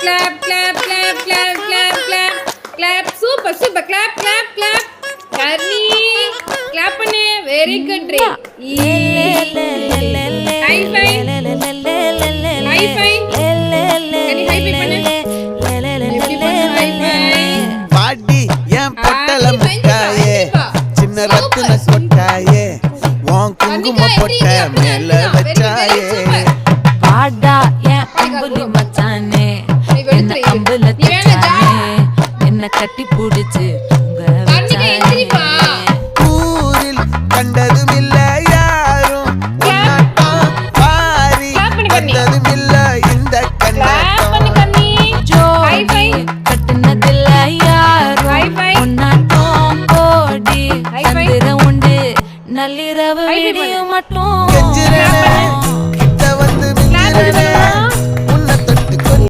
clap, clap, clap, clap, clap, clap, clap. Super, super. Clap, clap, clap. Karni, clap பண்ணு. Very good, Ray. High five. High five. கனி, high five பண்ணு. எப்படி பண்ணு, high five? பாடி ஏன் பொட்டல ஆ, முட்டாயே கண்டிப்பா, சின்ன கண்டிப்பா. ரத்தின Super. கொட்டாயே உன் குங்கும கண்டிப்பா, பொட்ட மேல அப்படிதான். கம்புல என்ன கட்டி பிடிச்சு ஊரில் கண்டதும் இல்ல யாரும். பாரி கண்டதும் இல்ல இந்த ஜோடி கட்டுனதில்ல யாரும். ஒன்னா தோம்போடி உண்டு. நள்ளிரவு வீடியோ மட்டும்.